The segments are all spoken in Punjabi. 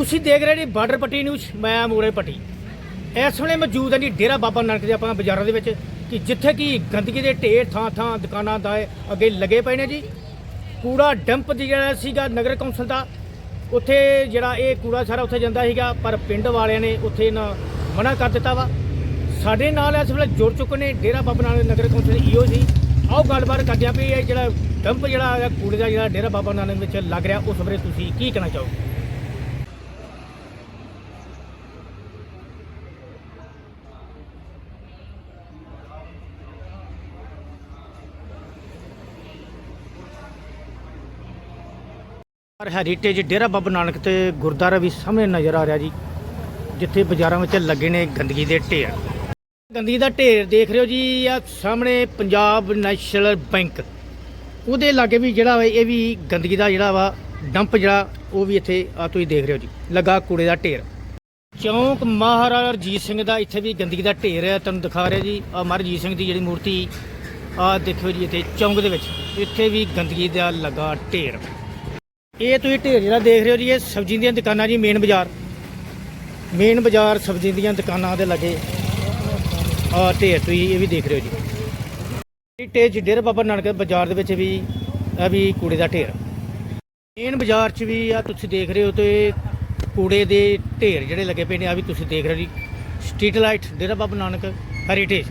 ਤੁਸੀਂ ਦੇਖ ਰਹੇ ਜੀ ਬਾਰਡਰ ਪੱਟੀ ਨਿਊਜ਼, ਮੈਂ ਮੂਰੇ ਪੱਟੀ। ਇਸ ਵੇਲੇ ਮੌਜੂਦ ਹੈ ਜੀ ਡੇਰਾ ਬਾਬਾ ਨਾਨਕ ਦੇ ਆਪਾਂ ਬਾਜ਼ਾਰਾਂ ਦੇ ਵਿੱਚ, ਕਿ ਜਿੱਥੇ ਕਿ ਗੰਦਗੀ ਦੇ ਢੇਰ ਥਾਂ ਥਾਂ ਦੁਕਾਨਾਂ ਦਾ ਅੱਗੇ ਲੱਗੇ ਪਏ ਨੇ ਜੀ। ਕੂੜਾ ਡੰਪ ਜਿਹੜਾ ਸੀਗਾ ਨਗਰ ਕੌਂਸਲ ਦਾ, ਉੱਥੇ ਜਿਹੜਾ ਇਹ ਕੂੜਾ ਸਾਰਾ ਉੱਥੇ ਜਾਂਦਾ ਸੀਗਾ, ਪਰ ਪਿੰਡ ਵਾਲਿਆਂ ਨੇ ਉੱਥੇ ਨਾ ਮਨਾ ਕਰ ਦਿੱਤਾ ਵਾ। ਸਾਡੇ ਨਾਲ ਇਸ ਵੇਲੇ ਜੁੜ ਚੁੱਕੇ ਨੇ ਡੇਰਾ ਬਾਬਾ ਨਾਨਕ ਨਗਰ ਕੌਂਸਲ ਦੇ ਈਓ ਜੀ। ਆਓ ਗੱਲਬਾਤ ਕਰਦੇ ਹਾਂ ਵੀ ਇਹ ਜਿਹੜਾ ਡੰਪ ਜਿਹੜਾ ਕੂੜੇ ਦਾ ਜਿਹੜਾ ਡੇਰਾ ਬਾਬਾ ਨਾਨਕ ਵਿੱਚ ਲੱਗ ਰਿਹਾ, ਉਸ ਬਾਰੇ ਤੁਸੀਂ ਕੀ ਕਹਿਣਾ ਚਾਹੋਗੇ? ਪਰ ਹੈਰੀਟੇਜ ਡੇਰਾ ਬਾਬਾ ਨਾਨਕ ਤੇ ਗੁਰਦੁਆਰਾ ਵੀ ਸਾਹਮਣੇ ਨਜ਼ਰ ਆ ਰਿਹਾ ਜੀ, ਜਿੱਥੇ ਬਾਜ਼ਾਰਾਂ ਵਿੱਚ ਲੱਗੇ ਨੇ ਗੰਦਗੀ ਦੇ ਢੇਰ। ਗੰਦਗੀ ਦਾ ਢੇਰ ਦੇਖ ਰਹੇ ਹੋ ਜੀ, ਆ ਸਾਹਮਣੇ ਪੰਜਾਬ ਨੈਸ਼ਨਲ ਬੈਂਕ। ਉਹਦੇ ਲਾਗੇ ਵੀ ਜਿਹੜਾ ਵਾ, ਇਹ ਵੀ ਗੰਦਗੀ ਦਾ ਜਿਹੜਾ ਵਾ, ਡੰਪ ਜਿਹੜਾ, ਉਹ ਵੀ ਇੱਥੇ ਆ ਤੁਸੀਂ ਦੇਖ ਰਹੇ ਹੋ ਜੀ, ਲੱਗਾ ਕੂੜੇ ਦਾ ਢੇਰ। ਚੌਂਕ ਮਹਾਰਾਜਾ ਰਜੀਤ ਸਿੰਘ ਦਾ ਇੱਥੇ ਵੀ ਗੰਦਗੀ ਦਾ ਢੇਰ ਹੈ ਤੁਹਾਨੂੰ ਦਿਖਾ ਰਿਹਾ ਜੀ, ਆ ਮਹਾਰਾਜਾ ਸਿੰਘ ਦੀ ਜਿਹੜੀ ਮੂਰਤੀ, ਆ ਦੇਖਿਓ ਜੀ ਇੱਥੇ ਚੌਂਕ ਦੇ ਵਿੱਚ, ਇੱਥੇ ਵੀ ਗੰਦਗੀ ਦਾ ਲੱਗਾ ਢੇਰ। ਇਹ ਤੁਸੀਂ ਢੇਰ ਜਿਹੜਾ ਦੇਖ ਰਹੇ ਹੋ ਜੀ, ਇਹ ਸਬਜ਼ੀ ਦੀਆਂ ਦੁਕਾਨਾਂ ਜੀ ਮੇਨ ਬਾਜ਼ਾਰ। ਮੇਨ ਬਾਜ਼ਾਰ ਸਬਜ਼ੀ ਦੀਆਂ ਦੁਕਾਨਾਂ ਦੇ ਲੱਗੇ। ਆ ਢੇਰ ਤੁਸੀਂ ਇਹ ਵੀ ਦੇਖ ਰਹੇ ਹੋ ਜੀ। ਢੇਰ ਡੇਰਾ ਬਾਬਾ ਨਾਨਕ ਬਾਜ਼ਾਰ ਦੇ ਵਿੱਚ ਵੀ ਆ ਵੀ ਕੂੜੇ ਦਾ ਢੇਰ। ਮੇਨ ਬਾਜ਼ਾਰ 'ਚ ਵੀ ਆ, ਤੁਸੀਂ ਦੇਖ ਰਹੇ ਹੋ ਤੇ ਕੂੜੇ ਦੇ ਢੇਰ ਜਿਹੜੇ ਲੱਗੇ ਪਏ ਨੇ ਆ ਵੀ ਤੁਸੀਂ ਦੇਖ ਰਹੇ ਹੋ ਜੀ। Street light Dera Baba Nanak heritage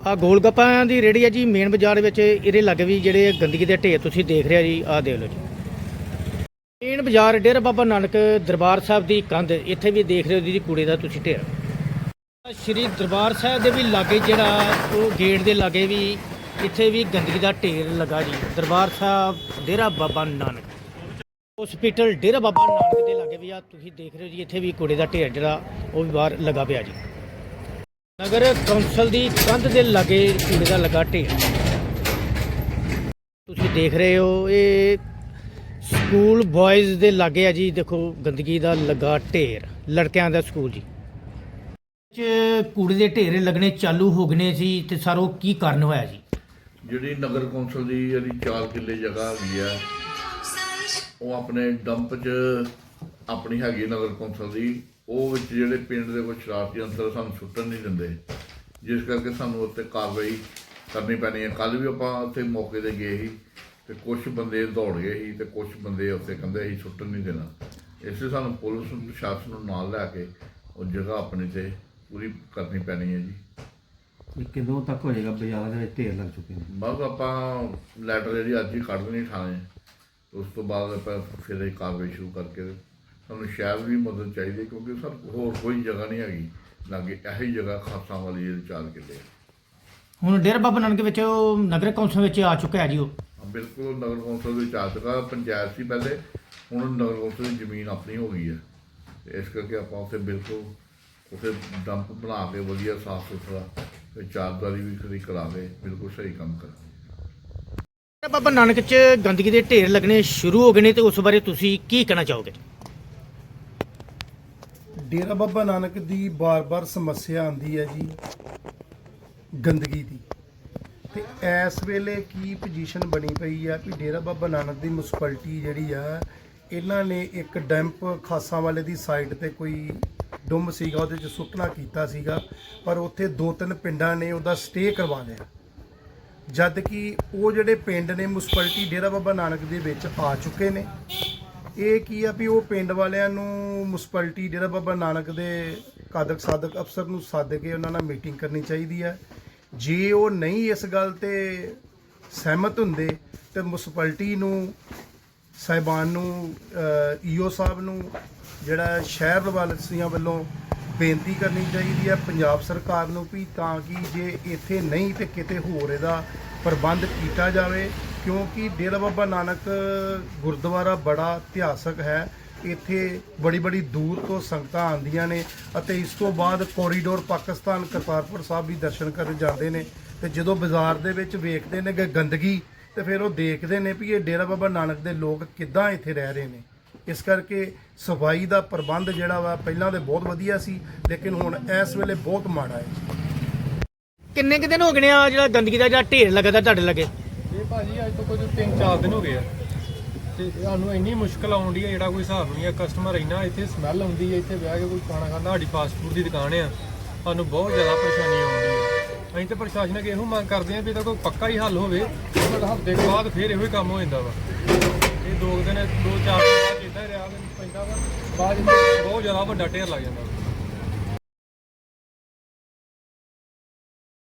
ਆ ਗੋਲਗੱਪਾਂ ਦੀ ਰੇੜੀ ਆ ਜੀ ਮੇਨ ਬਾਜ਼ਾਰ ਵਿੱਚ ਇਹਦੇ ਲੱਗੇ ਵੀ ਜਿਹੜੇ ਗੰਦਗੀ ਦੇ ਢੇਰ ਤੁਸੀਂ ਦੇਖ ਰਹੇ ਹੋ ਜੀ ਆ ਦੇਖ ਲਓ ਜੀ। ਮੇਨ ਬਾਜ਼ਾਰ ਡੇਰਾ ਬਾਬਾ ਨਾਨਕ ਦਰਬਾਰ ਸਾਹਿਬ ਦੀ ਕੰਧ, ਇੱਥੇ ਵੀ ਦੇਖ ਰਹੇ ਹੋ ਜੀ ਕੂੜੇ ਦਾ ਤੁਸੀਂ ਢੇਰ। ਸ਼੍ਰੀ ਦਰਬਾਰ ਸਾਹਿਬ ਦੇ ਵੀ ਲਾਗੇ ਜਿਹੜਾ ਉਹ ਗੇਟ ਦੇ ਲਾਗੇ ਵੀ ਇੱਥੇ ਵੀ ਗੰਦਗੀ ਦਾ ਢੇਰ ਲੱਗਾ ਜੀ। ਦਰਬਾਰ ਸਾਹਿਬ, ਡੇਰਾ ਬਾਬਾ ਨਾਨਕ। ਹਸਪੀਟਲ ਡੇਰਾ ਬਾਬਾ ਨਾਨਕ ਦੇ ਲਾਗੇ ਵੀ ਆ, ਤੁਸੀਂ ਦੇਖ ਰਹੇ ਹੋ ਜੀ, ਇੱਥੇ ਵੀ ਕੂੜੇ ਦਾ ਢੇਰ ਜਿਹੜਾ ਉਹ ਵੀ ਬਾਹਰ ਲੱਗਾ ਪਿਆ ਜੀ। ਨਗਰ ਕੌਂਸਲ ਦੀ ਕੰਧ ਦੇ ਲਾਗੇ ਕੂੜੇ ਦਾ ਲੱਗਾ ਢੇਰ। ਤੁਸੀਂ ਦੇਖ ਰਹੇ ਹੋ, ਇਹ ਸਕੂਲ ਬॉयਜ਼ ਦੇ ਲਾਗੇ ਆ ਜੀ, ਦੇਖੋ ਗੰਦਗੀ ਦਾ ਲੱਗਾ ਢੇਰ, ਲੜਕਿਆਂ ਦਾ ਸਕੂਲ ਜੀ। ਚ ਕੂੜੇ ਦੇ ਢੇਰੇ ਲੱਗਣੇ ਚਾਲੂ ਹੋ ਗਏ ਨੇ ਜੀ, ਤੇ ਸਰ ਉਹ ਕੀ ਕਾਰਨ ਹੋਇਆ ਜੀ? ਜਿਹੜੀ ਨਗਰ ਕੌਂਸਲ ਦੀ ਜਿਹੜੀ 4 ਕਿੱਲੇ ਜਗ੍ਹਾ ਹੈਗੀ ਆ, ਉਹ ਆਪਣੇ ਡੰਪ 'ਚ ਆਪਣੀ ਹੈਗੀ ਨਗਰ ਕੌਂਸਲ ਦੀ, ਉਹ ਵਿੱਚ ਜਿਹੜੇ ਪਿੰਡ ਦੇ ਕੋਈ ਸ਼ਰਾਰਤੀ ਅੰਸਰ ਸਾਨੂੰ ਛੁੱਟਣ ਨਹੀਂ ਦਿੰਦੇ। ਜਿਸ ਕਰਕੇ ਸਾਨੂੰ ਉੱਤੇ ਕਾਰਵਾਈ ਕਰਨੀ ਪੈਣੀ ਹੈ ਕੱਲ ਵੀ ਆਪਾਂ ਉੱਥੇ ਮੌਕੇ ਤੇ ਗਏ ਸੀ। ਤੇ ਕੁਝ ਬੰਦੇ ਦੌੜ ਗਏ ਸੀ ਤੇ ਕੁਝ ਬੰਦੇ ਉੱਥੇ ਕਹਿੰਦੇ ਸੀ ਛੁੱਟਣ ਨਹੀਂ ਦੇਣਾ। ਇਸ ਲਈ ਸਾਨੂੰ ਪੁਲਿਸ ਨੂੰ ਪ੍ਰਸ਼ਾਸਨ ਨੂੰ ਨਾਲ ਲੈ ਕੇ ਉਹ ਜਗ੍ਹਾ ਆਪਣੀ ਤੇ ਪੂਰੀ ਕਰਨੀ ਪੈਣੀ ਹੈ ਜੀ। ਇਹ ਕਿਦੋਂ ਤੱਕ ਹੋ ਜਾਏਗਾ ਬਾਜ਼ਾਰਾਂ ਦੇ ਵਿੱਚ ਢੇਰ ਲੱਗ ਚੁੱਕੇ ਨੇ? ਬਸ ਆਪਾਂ ਲੈਟਰ ਜਿਹੜੀ ਅੱਜ ਹੀ ਕੱਢ ਦੇਣੀ ਥਾਣੇ। ਉਸ ਤੋਂ ਬਾਅਦ ਆਪਾਂ ਫਿਰ ਇਹ ਕਾਰਵਾਈ ਸ਼ੁਰੂ ਕਰਕੇ ਸਾਨੂੰ ਸ਼ਾਇਦ ਵੀ ਮਦਦ ਚਾਹੀਦੀ ਹੈ ਕਿਉਂਕਿ ਸਰ ਹੋਰ ਕੋਈ ਜਗ੍ਹਾ ਨਹੀਂ ਹੈਗੀ। ਲਾਗੇ ਇਹੀ ਜਗ੍ਹਾ ਖਾਸਾਂ ਵਾਲੀ ਜਿਹੜੀ ਚਾਰ ਕਿੱਲੇ। ਹੁਣ ਡੇਰਾ ਬਾਬਾ ਨਾਨਕ ਵਿੱਚ ਉਹ ਨਗਰ ਕੌਂਸਲ ਵਿੱਚ ਆ ਚੁੱਕਾ ਹੈ ਜੀ ਉਹ। ਬਿਲਕੁਲ ਨਗਰ ਕੌਂਸਲ ਵਿੱਚ ਆ ਚੁੱਕਾ ਪੰਚਾਇਤ ਸੀ ਪਹਿਲੇ ਹੁਣ ਨਗਰ ਕੌਂਸਲ ਦੀ ਜ਼ਮੀਨ ਆਪਣੀ ਹੋ ਗਈ ਹੈ। ਇਸ ਕਰਕੇ ਆਪਾਂ ਉੱਥੇ ਬਿਲਕੁਲ ਉੱਥੇ ਡੰਪ ਬਣਾ ਕੇ ਵਧੀਆ ਸਾਫ਼ ਸੁਥਰਾ ਤੇ ਚਾਰਦਾਰੀ ਵੀ ਖਰੀ ਕਰਾ ਕੇ ਬਿਲਕੁਲ ਸਹੀ ਕੰਮ ਕਰਾਂਗੇ। ਡੇਰਾ ਬਾਬਾ ਨਾਨਕ ਚ ਗੰਦਗੀ ਦੇ ਢੇਰ ਲੱਗਣੇ ਸ਼ੁਰੂ ਹੋ ਗਏ ਨੇ ਤੇ ਉਸ ਬਾਰੇ ਤੁਸੀਂ ਕੀ ਕਹਿਣਾ ਚਾਹੋਗੇ? ਡੇਰਾ ਬਾਬਾ ਨਾਨਕ ਦੀ ਬਾਰ-ਬਾਰ ਸਮੱਸਿਆ ਆਂਦੀ ਹੈ ਜੀ ਗੰਦਗੀ ਦੀ। ਤੇ ਇਸ ਵੇਲੇ ਕੀ ਪੋਜੀਸ਼ਨ ਬਣੀ ਪਈ ਆ ਕਿ ਡੇਰਾ ਬਾਬਾ ਨਾਨਕ ਦੀ ਮਿਊਨਿਸਪੈਲਿਟੀ ਜਿਹੜੀ ਆ, ਇਹਨਾਂ ਨੇ ਇੱਕ ਡੈਂਪ ਖਾਸਾਂ ਵਾਲੇ ਦੀ ਸਾਈਡ ਤੇ ਕੋਈ ਡੁੰਮ ਸੀਗਾ, ਉਹਦੇ ਚ ਸੁੱਟਣਾ ਕੀਤਾ ਸੀਗਾ, ਪਰ ਉੱਥੇ ਦੋ ਤਿੰਨ ਪਿੰਡਾਂ ਨੇ ਉਹਦਾ ਸਟੇ ਕਰਵਾ ਲਿਆ। ਜਦ ਕਿ ਉਹ ਜਿਹੜੇ ਪਿੰਡ ਨੇ ਮਿਊਨਿਸਪੈਲਿਟੀ ਡੇਰਾ ਬਾਬਾ ਨਾਨਕ ਦੇ ਵਿੱਚ ਆ ਚੁੱਕੇ ਨੇ। ਇਹ ਕੀ ਆ ਵੀ ਉਹ ਪਿੰਡ ਵਾਲਿਆਂ ਨੂੰ ਮਿਊਨਿਸਪੈਲਿਟੀ ਡੇਰਾ ਬਾਬਾ ਨਾਨਕ ਦੇ ਕਾਦਕ ਸਾਧਕ ਅਫਸਰ ਨੂੰ ਸੱਦ ਕੇ ਉਹਨਾਂ ਨਾਲ ਮੀਟਿੰਗ ਕਰਨੀ ਚਾਹੀਦੀ ਹੈ ਜੇ ਉਹ ਨਹੀਂ ਇਸ ਗੱਲ ਤੇ ਸਹਿਮਤ ਹੁੰਦੇ ਤੇ ਮਿਊਨਿਸਪੈਲਿਟੀ ਨੂੰ, ਸਾਹਿਬਾਨ ਨੂੰ ਈਓ ਸਾਹਿਬ ਨੂੰ, ਜਿਹੜਾ ਸ਼ਹਿਰ ਵਾਸੀਆਂ ਵੱਲੋਂ ਬੇਨਤੀ ਕਰਨੀ ਚਾਹੀਦੀ ਹੈ ਪੰਜਾਬ ਸਰਕਾਰ ਨੂੰ ਵੀ ਤਾਂ ਕਿ ਜੇ ਇੱਥੇ ਨਹੀਂ ਤੇ ਕਿਤੇ ਹੋਰ ਇਹਦਾ ਪ੍ਰਬੰਧ ਕੀਤਾ ਜਾਵੇ, ਕਿਉਂਕਿ ਡੇਰਾ ਬਾਬਾ ਨਾਨਕ ਗੁਰਦੁਆਰਾ ਬੜਾ ਇਤਿਹਾਸਕ ਹੈ। ਇੱਥੇ ਬੜੀ ਬੜੀ ਦੂਰ ਤੋਂ ਸੰਗਤਾਂ ਆਉਂਦੀਆਂ ਨੇ ਅਤੇ ਇਸ ਤੋਂ ਬਾਅਦ ਕੋਰੀਡੋਰ ਪਾਕਿਸਤਾਨ ਕਰਤਾਰਪੁਰ ਸਾਹਿਬ ਵੀ ਦਰਸ਼ਨ ਕਰਨ ਜਾਂਦੇ ਨੇ ਤੇ ਜਦੋਂ ਬਾਜ਼ਾਰ ਦੇ ਵਿੱਚ ਵੇਖਦੇ ਨੇ ਕਿ ਗੰਦਗੀ ਤੇ ਫਿਰ ਉਹ ਦੇਖਦੇ ਨੇ ਵੀ ਇਹ ਡੇਰਾ ਬਾਬਾ ਨਾਨਕ ਦੇ ਲੋਕ ਕਿੱਦਾਂ ਇੱਥੇ ਰਹਿ ਰਹੇ ਨੇ। ਇਸ ਕਰਕੇ ਸਫ਼ਾਈ ਦਾ ਪ੍ਰਬੰਧ ਜਿਹੜਾ ਵਾ ਪਹਿਲਾਂ ਤੇ ਬਹੁਤ ਵਧੀਆ ਸੀ ਲੇਕਿਨ ਹੁਣ ਇਸ ਵੇਲੇ ਬਹੁਤ ਮਾੜਾ ਹੈ। ਕਿੰਨੇ ਕੁ ਦਿਨ ਹੋ ਗਏ ਨੇ ਆ ਜਿਹੜਾ ਗੰਦਗੀ ਦਾ ਜਿਹੜਾ ਢੇਰ ਲੱਗਦਾ ਤੁਹਾਡੇ ਲੱਗੇ? ਇਹ ਭਾਜੀ ਅੱਜ ਤੋਂ ਕੁਝ 3-4 ਦਿਨ ਹੋ ਗਏ ਆ। ਤੇ ਸਾਨੂੰ ਇੰਨੀ ਮੁਸ਼ਕਲ ਆਉਂਦੀ ਹੈ, ਜਿਹੜਾ ਕੋਈ ਹਿਸਾਬ ਨਹੀਂ ਹੈ ਕਸਟਮਰ ਇੰਨਾ ਇੱਥੇ ਸਮੈਲ ਆਉਂਦੀ ਹੈ, ਇੱਥੇ ਬਹਿ ਕੇ ਕੋਈ ਖਾਣਾ ਖਾਂਦਾ, ਸਾਡੀ ਫਾਸਟ ਫੂਡ ਦੀ ਦੁਕਾਨ ਆ, ਸਾਨੂੰ ਬਹੁਤ ਜ਼ਿਆਦਾ ਪਰੇਸ਼ਾਨੀ ਆਉਂਦੀ ਹੈ। ਅਸੀਂ ਤੇ ਪ੍ਰਸ਼ਾਸਨ ਅੱਗੇ ਇਹੋ ਮੰਗ ਕਰਦੇ ਹਾਂ ਵੀ ਇਹਦਾ ਕੋਈ ਪੱਕਾ ਹੀ ਹੱਲ ਹੋਵੇ, ਪਰ ਹਫ਼ਤੇ ਕੁ ਬਾਅਦ ਫਿਰ ਇਹੋ ਹੀ ਕੰਮ ਹੋ ਜਾਂਦਾ ਵਾ। ਇਹ ਦੋ ਕੁ ਦਿਨ, ਦੋ ਚਾਰ ਦਿਨ ਬਾਅਦ ਇਦਾਂ ਹੀ ਰਿਹਾ ਪੈਂਦਾ ਵਾ, ਬਾਅਦ ਵਿੱਚ ਬਹੁਤ ਜ਼ਿਆਦਾ ਵੱਡਾ ਢੇਰ ਲੱਗ ਜਾਂਦਾ ਵਾ।